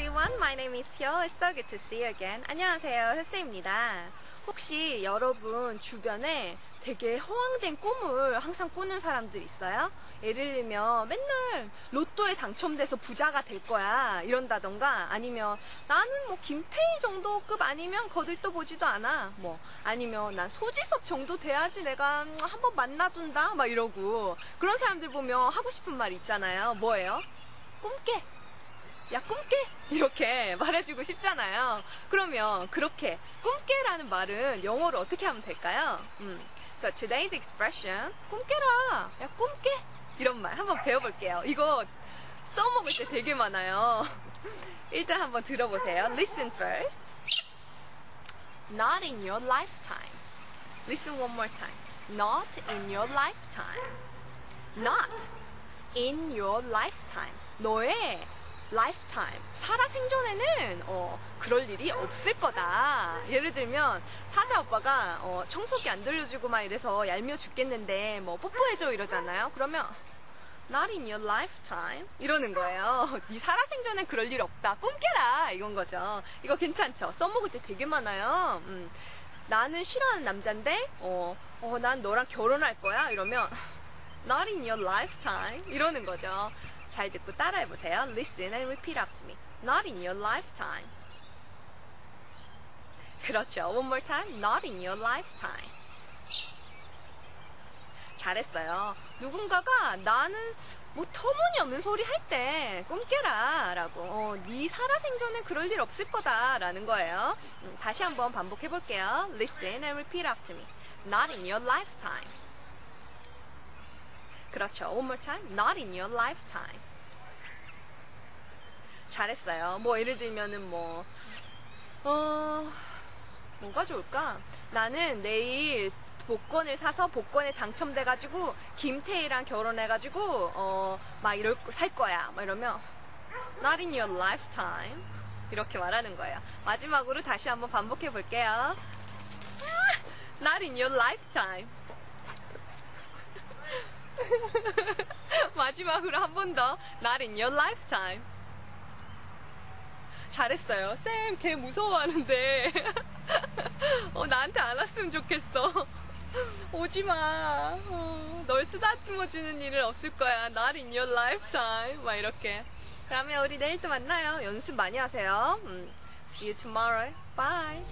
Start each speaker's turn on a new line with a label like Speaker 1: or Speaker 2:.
Speaker 1: everyone. My name is Hyo. It's so good to see you again. 안녕하세요. 혜스입니다. 혹시 여러분 주변에 되게 허황된 꿈을 항상 꾸는 사람들 있어요? 예를 들면 맨날 로또에 당첨돼서 부자가 될 거야 이런다던가 아니면 나는 뭐 김태희 정도급 아니면 거들떠 보지도 않아 뭐 아니면 난 소지섭 정도 돼야지 내가 한번 만나준다 막 이러고 그런 사람들 보면 하고 싶은 말 있잖아요 뭐예요? 꿈깨 야 꿈깨 이렇게 말해주고 싶잖아요. 그러면 그렇게 꿈깨라는 말은 영어로 어떻게 하면 될까요? 음. So today's expression 꿈깨라 야 꿈깨 이런 말 한번 배워볼게요. 이거 써먹을 때 되게 많아요. 일단 한번 들어보세요. Listen first. Not in your lifetime. Listen one more time. Not in your lifetime. Not in your lifetime. 너의 lifetime. 살아 생전에는 어, 그럴 일이 없을 거다. 예를 들면 사자 오빠가 어, 청소기 안 돌려주고 막 이래서 얄미워 죽겠는데 뭐 뽀뽀해줘 이러잖아요. 그러면 Not in your lifetime 이러는 거예요. 네 살아 생전엔 그럴 일 없다. 꿈 깨라 이건 거죠. 이거 괜찮죠? 써먹을 때 되게 많아요. 음. 나는 싫어하는 남잔데 어, 어, 난 너랑 결혼할 거야 이러면 Not in your lifetime 이러는 거죠. 잘 듣고 따라해 보세요. Listen and repeat after me. Not in your lifetime. 그렇죠. One more time. Not in your lifetime. 잘했어요. 누군가가 나는 뭐 터무니없는 소리 할 때 꿈깨라 라고 어, 네 살아생전엔 그럴 일 없을 거다 라는 거예요. 음, 다시 한번 반복해 볼게요. Listen and repeat after me. Not in your lifetime. 그렇죠. One more time. Not in your lifetime. 잘했어요. 뭐 예를 들면은 뭐 어, 뭐가 좋을까? 나는 내일 복권을 사서 복권에 당첨돼가지고 김태희랑 결혼해가지고 어 막 이럴 살 거야. 막 이러면 Not in your lifetime 이렇게 말하는 거예요. 마지막으로 다시 한번 반복해 볼게요. Not in your lifetime. 마지막으로 한 번 더. Not in your lifetime. 잘했어요. 쌤, 걔 무서워하는데. 어, 나한테 안 왔으면 좋겠어. 오지 마. 어, 널 쓰다듬어 주는 일은 없을 거야. Not in your lifetime. 막 이렇게. 그러면 우리 내일 또 만나요. 연습 많이 하세요. 음, see you tomorrow. Bye.